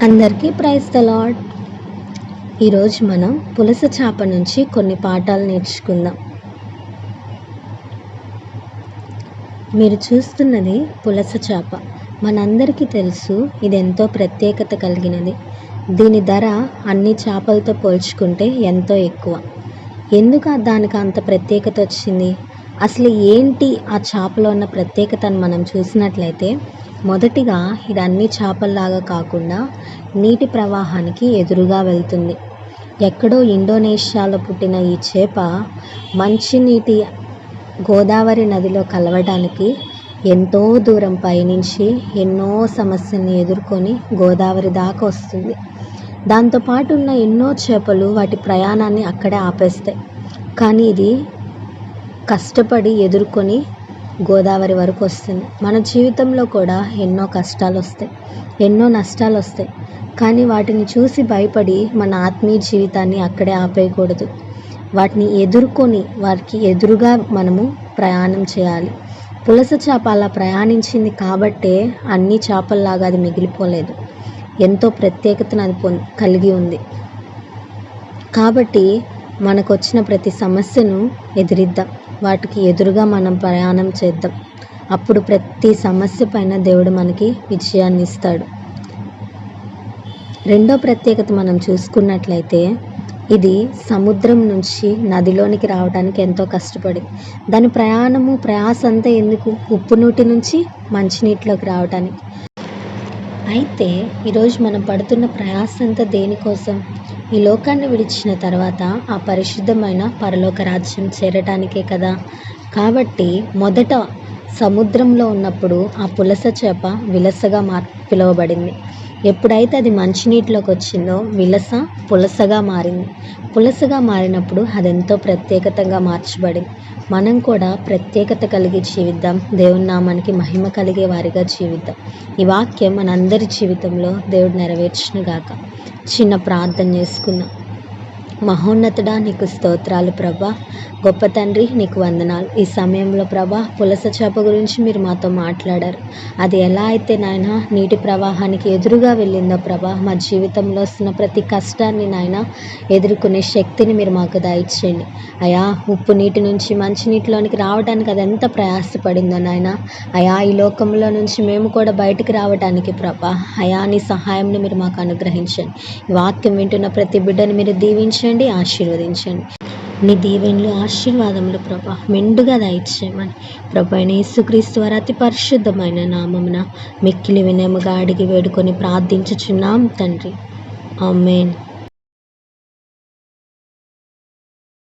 అందరికీ praise the lord ఈరోజు మనం పులస చేప నుంచి కొన్ని పాఠాలు నేర్చుకుందాం. మీరు చూస్తున్నది పులస చేప. మనందరికీ తెలుసు ఇది ఎంతో ప్రత్యేకత కలిగినది. దీని ధర అన్ని చేపలతో పోల్చుకుంటే ఎంతో ఎక్కువ. ఎందుకు దానికి అంత ప్రత్యేకత వచ్చింది? అసలు ఏంటి ఆ చేపలో ఉన్న ప్రత్యేకతను మనం చూసినట్లయితే మొదటిగా ఇది అన్ని చేపల్లాగా కాకుండా నీటి ప్రవాహానికి ఎదురుగా వెళ్తుంది. ఎక్కడో ఇండోనేషియాలో పుట్టిన ఈ చేప మంచినీటి గోదావరి నదిలో కలవడానికి ఎంతో దూరం పయనించి ఎన్నో సమస్యల్ని ఎదుర్కొని గోదావరి దాకా వస్తుంది. దాంతోపాటు ఉన్న ఎన్నో చేపలు వాటి ప్రయాణాన్ని అక్కడే ఆపేస్తాయి. కానీ ఇది కష్టపడి ఎదుర్కొని గోదావరి వరకు వస్తుంది. మన జీవితంలో కూడా ఎన్నో కష్టాలు వస్తాయి ఎన్నో నష్టాలు వస్తాయి కానీ వాటిని చూసి భయపడి మన ఆత్మీయ జీవితాన్ని అక్కడే ఆపేయకూడదు. వాటిని ఎదుర్కొని వారికి ఎదురుగా మనము ప్రయాణం చేయాలి. పులస చేప అలా ప్రయాణించింది కాబట్టే అన్ని చేపల్లాగా అది మిగిలిపోలేదు. ఎంతో ప్రత్యేకతను అది పొంది కలిగి ఉంది. కాబట్టి మనకు వచ్చిన ప్రతి సమస్యను ఎదిరిద్దాం. వాటికి ఎదురుగా మనం ప్రయాణం చేద్దాం. అప్పుడు ప్రతి సమస్య పైన దేవుడు మనకి విజయాన్ని ఇస్తాడు రెండో ప్రత్యేకత మనం చూసుకున్నట్లయితే ఇది సముద్రం నుంచి నదిలోనికి రావడానికి ఎంతో కష్టపడి దాని ప్రయాణము ప్రయాస అంతా ఎందుకు? ఉప్పు నూటి నుంచి మంచినీటిలోకి రావడానికి అయితే ఈరోజు మనం పడుతున్న ప్రయాస అంతా దేనికోసం? ఈ లోకాన్ని విడిచిన తర్వాత ఆ పరిశుద్ధమైన పరలోక రాజ్యం చేరటానికే కదా? కాబట్టి మొదట సముద్రంలో ఉన్నప్పుడు ఆ పులస చేప విలసగా మార్ పిలువబడింది. ఎప్పుడైతే అది మంచినీటిలోకి వచ్చిందో విలస పులసగా మారింది. పులసగా మారినప్పుడు అదెంతో ప్రత్యేకతగా మార్చబడింది. మనం కూడా ప్రత్యేకత కలిగి జీవిద్దాం. దేవుని నామానికి మహిమ కలిగే వారిగా జీవిద్దాం. ఈ వాక్యం మనందరి జీవితంలో దేవుడు నెరవేర్చిన గాక. చిన్న ప్రార్థన చేసుకుందాం. మహోన్నతుడా నీకు స్తోత్రాలు ప్రభా. గొప్ప తండ్రి నీకు వందనాలు. ఈ సమయంలో ప్రభా పులస చేప గురించి మీరు మాతో మాట్లాడారు. అది ఎలా అయితే నాయన నీటి ప్రవాహానికి ఎదురుగా వెళ్ళిందో ప్రభా మా జీవితంలో వస్తున్న ప్రతి కష్టాన్ని నాయన ఎదుర్కొనే శక్తిని మీరు మాకు దయచేయండి. అయా ఉప్పు నీటి నుంచి మంచి నీటిలోనికి రావడానికి అది ఎంత ప్రయాసపడిందో నాయన. అయా ఈ లోకంలో నుంచి మేము కూడా బయటికి రావడానికి ప్రభా. అయా నీ సహాయంని మీరు మాకు అనుగ్రహించండి. వాక్యం వింటున్న ప్రతి బిడ్డని మీరు దీవించండి. ఆశీర్వదించండి. నీ దీవెన్లు ఆశీర్వాదములు ప్రభా మెండుగా దయచేయమని. ప్రభు యేసుక్రీస్తు వారి అతి పరిశుద్ధమైన నామమున మిక్కిలి వినయముగా అడిగి వేడుకొని ప్రార్థించుచున్నాం తండ్రి. ఆమెన్.